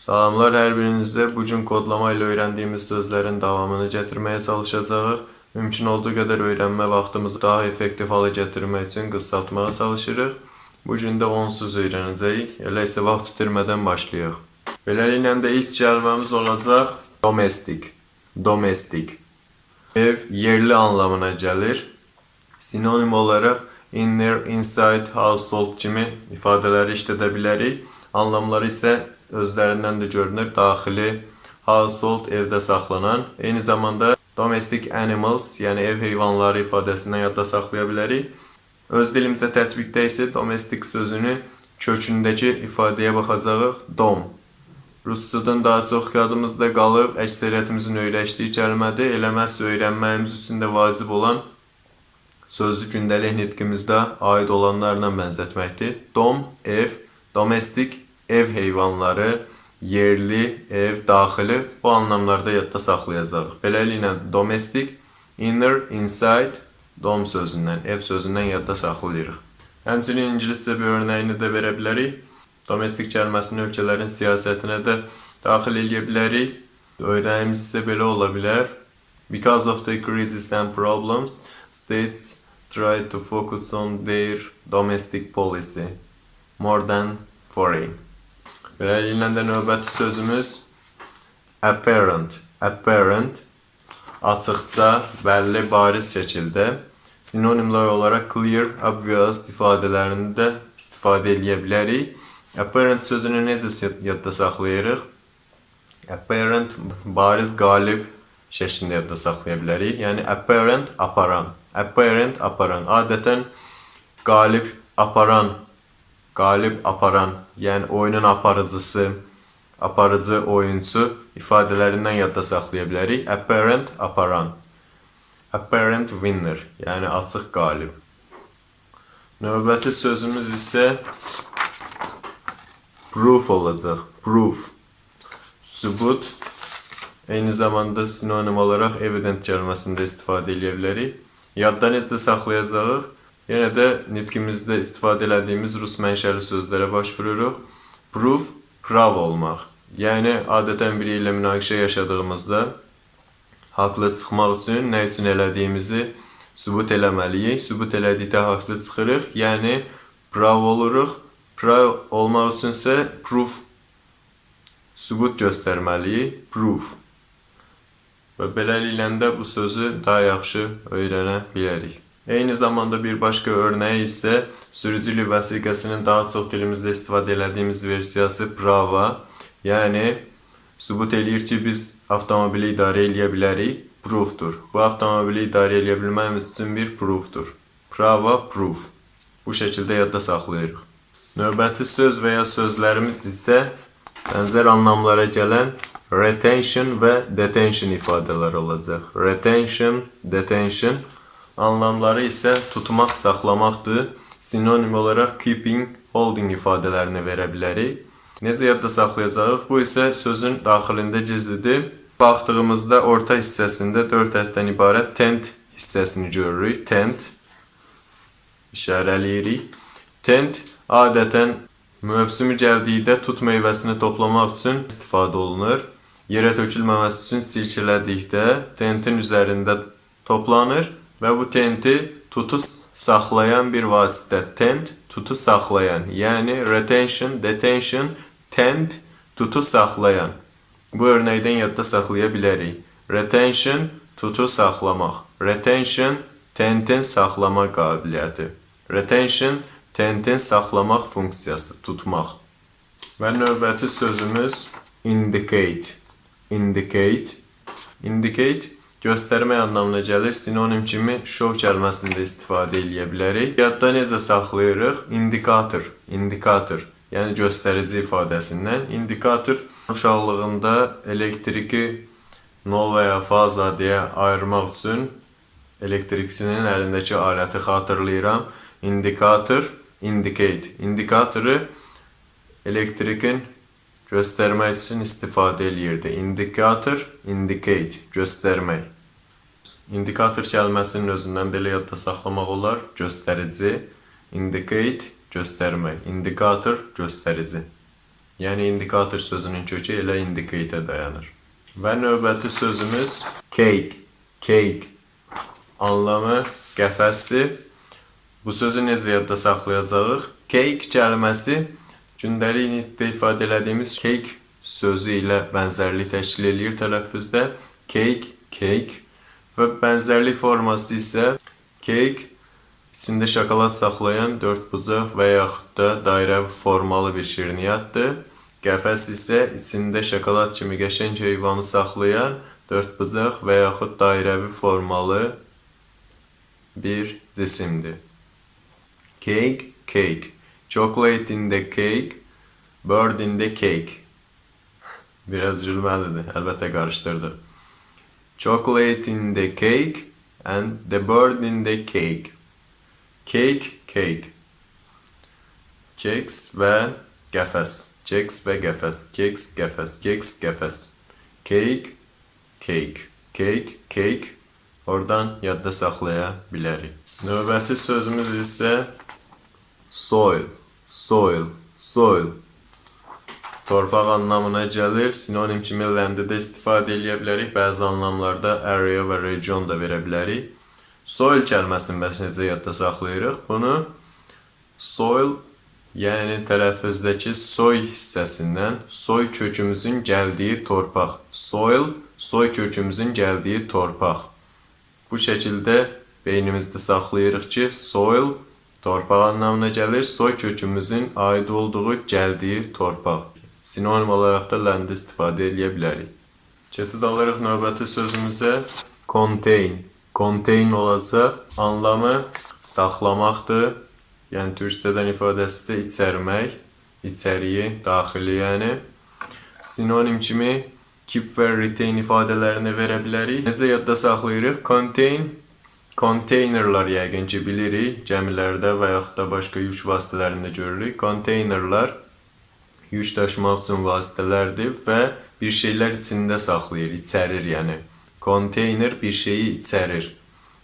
Salamlar hər birinizə. Bu gün kodlama ilə öyrəndiyimiz sözlərin davamını gətirməyə çalışacağıq. Mümkün olduğu qədər öyrənmə vaxtımızı daha effektiv hala gətirmək üçün qısaltmağa çalışırıq. Bu gün də onsuz öyrənəcəyik. Elə isə vaxt itirmədən başlayaq. Beləliklə də ilk kəlməmiz olacaq domestic. Domestic. Ev yerli anlamına gəlir. Sinonim olaraq inner, inside, household kimi ifadələri işlədə bilərik. Anlamları isə özlərindən də görünür. Daxili, household evdə saxlanan, eyni zamanda domestic animals, yəni ev heyvanları ifadəsindən yadda saxlaya bilərik. Öz dilimizə tətbiqdə isə domestic sözünü kökündəki ifadəyə baxacağıq. Dom. Ruscadan daha çox yadımızda qalıb, əksəriyyətimizin öyrəşdiyi kəlmədir. Elə məhz öyrənməyimiz üçün də vacib olan sözü gündəlik nitqimizdə aid olanlarla bənzətməkdir. Dom, ev, domestik, ev heyvanları, yerli, ev, daxili bu anlamlarda yadda saxlayacağıq. Beləliklə domestik, inner, inside, dom sözündən, ev sözündən yadda saxlayırıq. Həmçinin ingiliscə bir örnəyini də verə bilərik. Domestik kəlməsini ölkələrin siyasətinə də daxil edə bilərik. Örnəyimiz isə belə ola bilər. Because of the crisis and problems, states try to focus on their domestic policy more than foreign. Beləliklə də növbəti sözümüz apparent. Apparent açıqca, bəlli, bariz şəkildə sinonimlər olaraq clear, obvious ifadələrini də istifadə edə bilərik. Apparent sözünü necə yadda saxlayırıq? Apparent bariz, qalib şəklində yadda saxlaya bilərik. Yəni apparent aparan, apparent aparan. Adətən qalib aparan, qalib aparan, yəni oyunun aparıcısı, aparıcı oyunçu ifadələrindən yadda saxlaya bilərik. Apparent aparan. Apparent winner, yəni açıq qalib. Növbəti sözümüz isə proof olacaq. Proof. Sübut. Eyni zamanda sinonim olaraq evident kəlməsində istifadə edə bilərik. Yadda necə saxlayacağıq? Yenə də nitqimizdə istifadə etdiyimiz rus mənşəli sözlərə baş vururuq. Proof, prav olmaq. Yəni adətən biri ilə münaqişə yaşadığımızda haqlı çıxmaq üçün nə üçün elədiyimizi sübut eləməliyik. Sübut elədikdə haqlı çıxırıq. Yəni prav oluruq. Prav olmaq üçün isə proof sübut göstərməliyik. Proof. Və beləliklə də bu sözü daha yaxşı öyrənə bilərik. Eyni zamanda bir başqa örnəyi isə sürücülük vəsiqəsinin daha çox dilimizdə istifadə etdiyimiz versiyası prava. Yəni sübut eləyir ki, biz avtomobili idarə edə bilərik. Proofdur. Bu avtomobili idarə edə bilməyimiz üçün bir proofdur. Prava, proof. Bu şəkildə yadda saxlayırıq. Növbəti söz və ya sözlərimiz isə bənzər anlamlara gələn retention və detention ifadələri olacaq. Retention, detention anlamları isə tutmaq, saxlamaqdır. Sinonim olaraq keeping, holding ifadələrini verə bilərik. Necə yadda saxlayacağıq? Bu isə sözün daxilində gizlidir. Baxdığımızda orta hissəsində 4 hərfdən ibarət tent hissəsini görürük. Tent işarələyirik. Tent adətən mövsümü gəldikdə tut meyvəsini toplamaq üçün istifadə olunur. Yerə tökülməməsi üçün silkələdikdə tentin üzərində toplanır və bu tenti tutu saxlayan bir vasitə. Tent tutu saxlayan, yəni retention, detention, tent tutu saxlayan. Bu örnəkdən yadda saxlaya bilərik. Retention tutu saxlamaq. Retention tentin saxlama qabiliyyəti. Retention tentin saxlamaq funksiyası, tutmaq. Və növbəti sözümüz indicate. Indicate. Indicate göstərmək anlamına gəlir. Sinonim kimi show kəlməsində istifadə edə bilərik. Yadda necə saxlayırıq? Indikator. Indikator. Yəni göstərici ifadəsindən. Indikator uşaqlığında elektriki nol və ya faza deyə ayırmaq üçün elektrikçinin əlindəki aləti xatırlayıram. İndikator, indicate. İndikatoru elektrikin göstərmək üçün istifadə eləyirdi. Indikator, indicate, göstərmək. İndikator kəlməsinin özündən belə yadda saxlamaq olar. Göstərici, indicate, göstərmək. Indikator, göstərici. Yəni indikator sözünün kökü elə indicate dayanır. Və növbəti sözümüz cake, cake. Anlamı qəfəsdir. Bu sözü necə yadda saxlayacağıq? Cake kəlməsi gündəlikdə ifadə elədiyimiz cake sözü ilə bənzərlik təşkil eləyir tələffüzdə. Cake, cake və bənzərlik forması isə cake içində şokolad saxlayan dördbucaq və yaxud da dairəvi formalı bir şirniyyatdır. Qəfəs isə içində şokolad kimi qəşəng heyvanı saxlayan dördbucaq və yaxud dairəvi formalı bir cisimdir. Cake, cake. Chocolate in the cake, bird in the cake. Biraz cülməlidir, əlbəttə qarışdırdı. Chocolate in the cake and the bird in the cake. Cake, cake. Keks və qəfəs. Keks və qəfəs. Keks, qəfəs. Keks, qəfəs. Cake, cake. Cake, cake. Oradan yadda saxlaya bilərik. Növbəti sözümüz isə soil, soil, soil. Torpaq anlamına gəlir. Sinonim kimi ləndə də istifadə edə bilərik. Bəzi anlamlarda area və region da verə bilərik. Soil kəlməsini bəs necə yadda saxlayırıq? Bunu soil, yəni tələffüzdəki soy hissəsindən soy kökümüzün gəldiyi torpaq. Soil, soy kökümüzün gəldiyi torpaq. Bu şəkildə beynimizdə saxlayırıq ki, soil torpaq anlamına gəlir. Soy kökümüzün aid olduğu gəldiyi torpaq. Sinonim olaraq da ləndə istifadə edə bilərik. Keçid alırıq növbəti sözümüzə. Contain. Contain olacaq. Anlamı saxlamaqdır. Yəni türkçədən ifadəsi isə içərmək, içəriyi, daxili yəni. Sinonim kimi keep və retain ifadələrini verə bilərik. Necə yadda saxlayırıq? Contain Konteynerlar yəqin ki bilirik. Gəmilərdə və yaxud da başqa yük vasitələrində görürük. Konteynerlar yük daşımaq üçün vasitələrdir və bir şeylər içində saxlayır, içərir yəni. Konteyner bir şeyi içərir.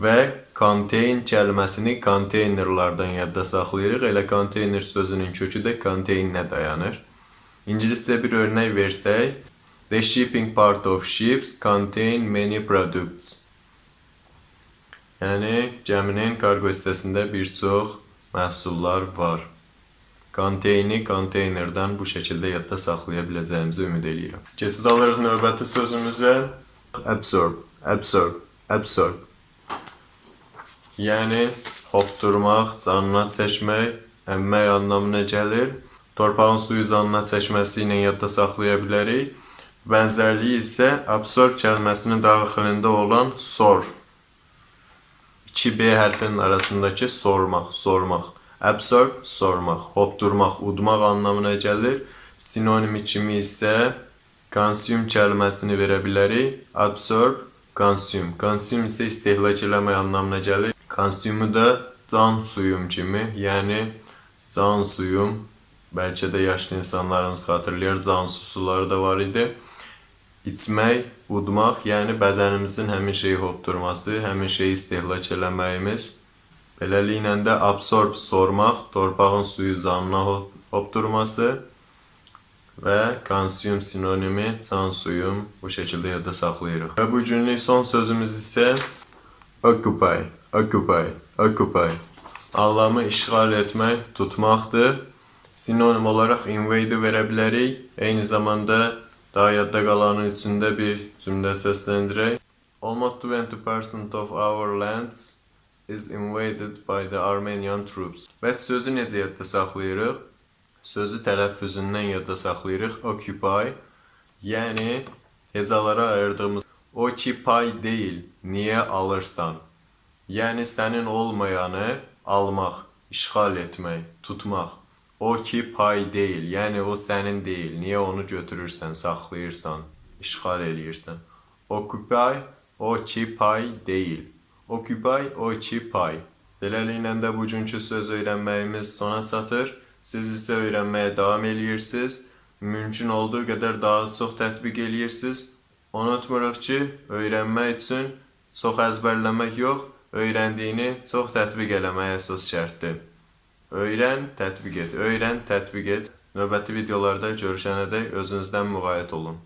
Və contain kəlməsini konteynerlardan yadda saxlayırıq. Elə konteyner sözünün kökü də contain-ə dayanır. İngiliscə bir örnək versək, The shipping part of ships contain many products. Yəni gəminin qargo hissəsində bir çox məhsullar var. Konteyni konteynerdən bu şəkildə yadda saxlaya biləcəyimizi ümid eləyirəm. Keçid alırıq növbəti sözümüzə. Absorb, absorb, absorb. Yəni hopdurmaq, canına çəkmək, əmmək anlamına gəlir. Torpağın suyu canına çəkməsi ilə yadda saxlaya bilərik. Bənzərliyi isə absorb kəlməsinin daxilində olan sor 2B hərfinin arasındakı sormaq, sormaq. Absorb, sormaq, hopdurmaq, udmaq anlamına gəlir. Sinonimi kimi isə consume kəlməsini verə bilərik. Absorb, consume. Consume isə istehlak eləmək anlamına gəlir. Consume da can suyum kimi, yəni can suyum. Bəlkə də yaşlı insanlarınız xatırlayır, can suları da var idi. İçmək, udmaq, yəni bədənimizin həmin şeyi hopdurması, həmin şeyi istehlak eləməyimiz. Beləliklə də absorb sormaq, torpağın suyu canına hop- hopdurması və consume sinonimi can suyum bu şəkildə yadda saxlayırıq. Və bu günlük son sözümüz isə occupy, occupy, occupy. Anlamı işğal etmək, tutmaqdır. Sinonim olaraq invade verə bilərik. Eyni zamanda daha yadda qalanın içində bir cümlə səsləndirək. Almost 20% of our lands is invaded by the Armenian troops. Bəs sözü necə yadda saxlayırıq? Sözü tələffüzündən yadda saxlayırıq. Occupy, yəni hecalara ayırdığımız occupy deyil, niyə alırsan? Yəni sənin olmayanı almaq, işğal etmək, tutmaq. Occupy deyil, yəni o sənin deyil. Niyə onu götürürsən, saxlayırsan, işğal eləyirsən? Occupy, occupy deyil. Occupy, occupy. Beləliklə də bugünkü söz öyrənməyimiz sona çatır. Siz isə öyrənməyə davam eləyirsiniz. Mümkün olduğu qədər daha çox tətbiq eləyirsiniz. Unutmuruq ki, öyrənmək üçün çox əzbərləmək yox, öyrəndiyini çox tətbiq eləmək əsas şərtdir. Öyrən, tətbiq et. Öyrən, tətbiq et. Növbəti videolarda görüşənədək özünüzdən müğayət olun.